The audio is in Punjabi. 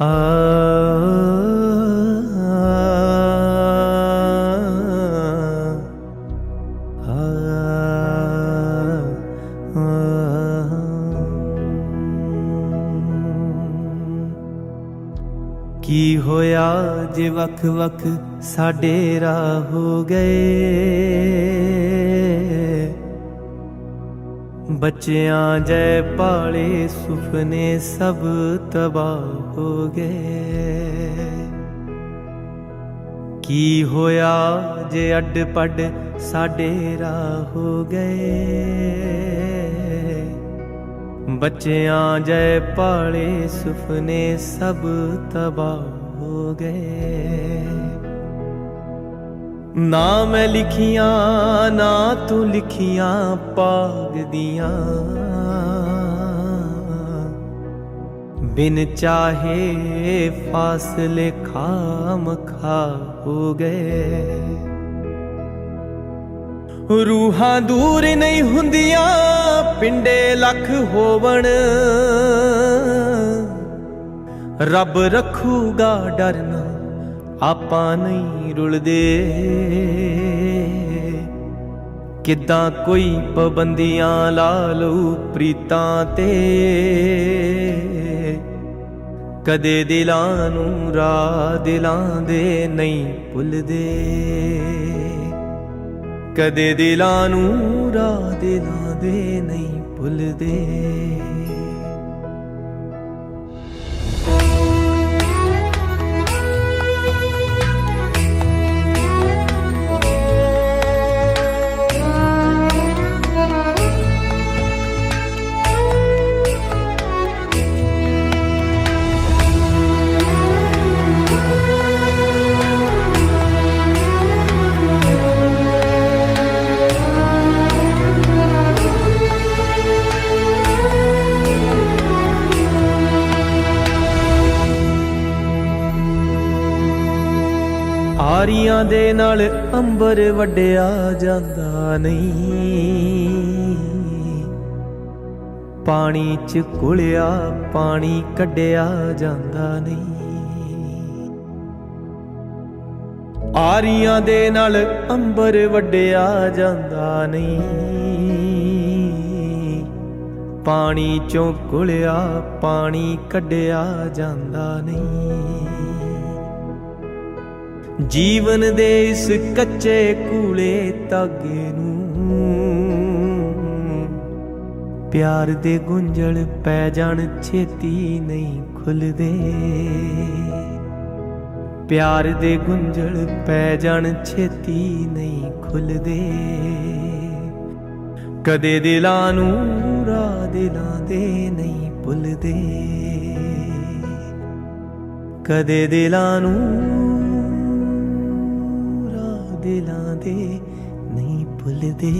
ਕੀ ਹੋਇਆ ਜੇ ਵਕ ਵਕ ਸਾਡੇ ਰਾਹ ਹੋ ਗਏ ਬੱਚਿਆਂ ਜੈ ਪਾਲੇ ਸੁਪਨੇ ਸਭ ਤਬਾਹ ਹੋ ਗਏ। ਕੀ ਹੋਇਆ ਜੇ ਅੱਡ ਪੱਡ ਸਾਡੇ ਰਾਹ ਹੋ ਗਏ? ਬੱਚਿਆਂ ਜੈ ਪਾਲੇ ਸੁਪਨੇ ਸਭ ਤਬਾਹ ਹੋ ਗਏ। ਨਾ ਮੈਂ ਲਿਖੀਆਂ, ਨਾ ਤੂੰ ਲਿਖੀਆਂ ਪਾਗ ਦੀਆਂ। ਬਿਨ ਚਾਹੇ ਫਾਸਲੇ ਖਾਮ ਖਾ ਹੋ ਗਏ। ਰੂਹਾਂ ਦੂਰ ਨਹੀਂ ਹੁੰਦੀਆਂ, ਪਿੰਡੇ ਲੱਖ ਹੋਵਣ। ਰੱਬ ਰੱਖੂਗਾ ਡਰਨਾ। ਆਪਾਂ ਨਹੀਂ ਰੁਲਦੇ। ਕਿੱਦਾਂ ਕੋਈ ਪਾਬੰਦੀਆਂ ਲਾ ਲਊ ਪ੍ਰੀਤਾਂ ਤੇ। ਕਦੇ ਦਿਲਾਂ ਨੂੰ ਰਾ ਦਿਲਾਂ ਦੇ ਨਹੀਂ ਭੁੱਲਦੇ। ਕਦੇ ਦਿਲਾਂ ਨੂੰ ਰਾ ਦਿਲਾਂ ਦੇ ਨਹੀਂ ਭੁੱਲਦੇ। ਆਰੀਆਂ ਦੇ ਨਾਲ ਅੰਬਰ ਵੱਡਿਆ ਜਾਂਦਾ ਨਹੀਂ। ਪਾਣੀ ਚ ਕੁਲਿਆ ਪਾਣੀ ਕੱਢਿਆ ਜਾਂਦਾ ਨਹੀਂ। ਆਰੀਆਂ ਦੇ ਨਾਲ ਅੰਬਰ ਵੱਡਿਆ ਜਾਂਦਾ ਨਹੀਂ। ਪਾਣੀ ਚੋਂ ਕੁਲਿਆ ਪਾਣੀ ਕੱਢਿਆ ਜਾਂਦਾ ਨਹੀਂ। ਜੀਵਨ ਦੇ ਇਸ ਕੱਚੇ ਕੂਲੇ ਤਾਗੇ ਨੂੰ। ਪਿਆਰ ਦੇ ਗੁੰਝਲ ਪੈ ਜਾਣ, ਛੇਤੀ ਨਹੀਂ ਖੁੱਲਦੇ। ਪਿਆਰ ਦੇ ਗੁੰਝਲ ਪੈ ਜਾਣ, ਛੇਤੀ ਨਹੀਂ ਖੁੱਲਦੇ। ਕਦੇ ਦਿਲਾਂ ਨੂੰ ਰਾਹ ਦਿਲਾਂ ਦੇ ਨਹੀਂ ਭੁੱਲਦੇ। ਕਦੇ ਦਿਲਾਂ ਨੂੰ ਦਿਲਾਂ ਦੇ ਨਹੀਂ ਭੁੱਲਦੇ।